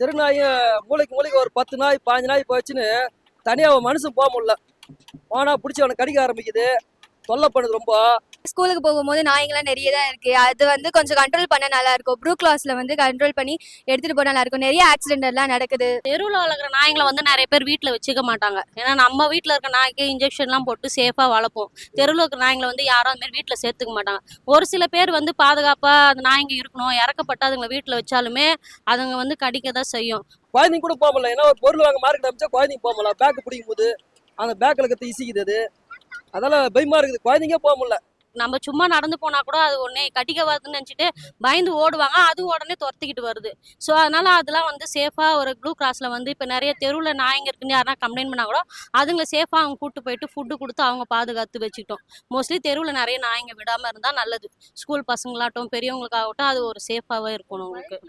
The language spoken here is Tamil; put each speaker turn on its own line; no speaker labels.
தெருநாயும் மூளைக்கு மூளைக்கு ஒரு பத்து நாய் பாஞ்சு நாய் போச்சுன்னு தனியாக மனுஷன் போக முடியல. போனா பிடிச்சி அவனை கடிக்க ஆரம்பிக்குது. தொல்லை பண்ணுது ரொம்ப.
ஸ்கூலுக்கு போகும்போது நாய்ங்களாம் நிறைய தான் இருக்கு. அது வந்து கொஞ்சம் கண்ட்ரோல் பண்ண நல்லா இருக்கும். ப்ரூ கிளாஸ்ல வந்து கண்ட்ரோல் பண்ணி எடுத்துட்டு போனா நல்லா இருக்கும். நிறைய ஆக்சிடென்ட் எல்லாம் நடக்குது.
தெருவில் வளர்க்குற நாய்ங்களை வந்து நிறைய பேர் வீட்டில் வச்சுக்க மாட்டாங்க. ஏன்னா நம்ம வீட்டில் இருக்க நாய்க்கு இன்ஜெக்ஷன்லாம் போட்டு சேஃபாக வளர்ப்போம். தெருவில் இருக்கிற நாய்ங்களை வந்து யாரும் அந்த மாதிரி வீட்டில் சேர்த்துக்க மாட்டாங்க. ஒரு சில பேர் வந்து பாதுகாப்பாக அந்த நாய்ங்க இருக்கணும் இறக்கப்பட்டு அதுங்களை வீட்டில் வச்சாலுமே அதுங்க வந்து கடிக்க தான் செய்யும்.
குழந்தைங்க கூட போக முடியல. ஏன்னா ஒரு பொருள் வாங்க மார்க்கெட் அமைச்சா குழந்தைங்க போக முடியல. பேக்கு பிடிக்கும் போது அந்த பேக்கில் கற்று இசிக்குது அது. அதெல்லாம் பயமா இருக்குது. குழந்தைங்க போக முடியல.
நம்ம சும்மா நடந்து போனா கூட அது உடனே கடிக்க வருதுன்னு நினச்சிட்டு பயந்து ஓடுவாங்க. அதுவும் உடனே துரத்திக்கிட்டு வருது. ஸோ அதனால அதெல்லாம் வந்து சேஃபாக ஒரு ப்ளூ கிராஸில் வந்து இப்போ நிறைய தெருவில் நாய்ங்க இருக்குன்னு யாருனா கம்ப்ளைண்ட் பண்ணா கூட அதுங்களை சேஃபாக அவங்க கூட்டு போயிட்டு ஃபுட்டு கொடுத்து அவங்க பாதுகாத்து வச்சுக்கிட்டோம். மோஸ்ட்லி தெருவில் நிறைய நாய்ங்க விடாமல் இருந்தால் நல்லது. ஸ்கூல் பசங்களாகட்டும் பெரியவங்களுக்காகட்டும் அது ஒரு சேஃபாகவே இருக்கணும் உங்களுக்கு.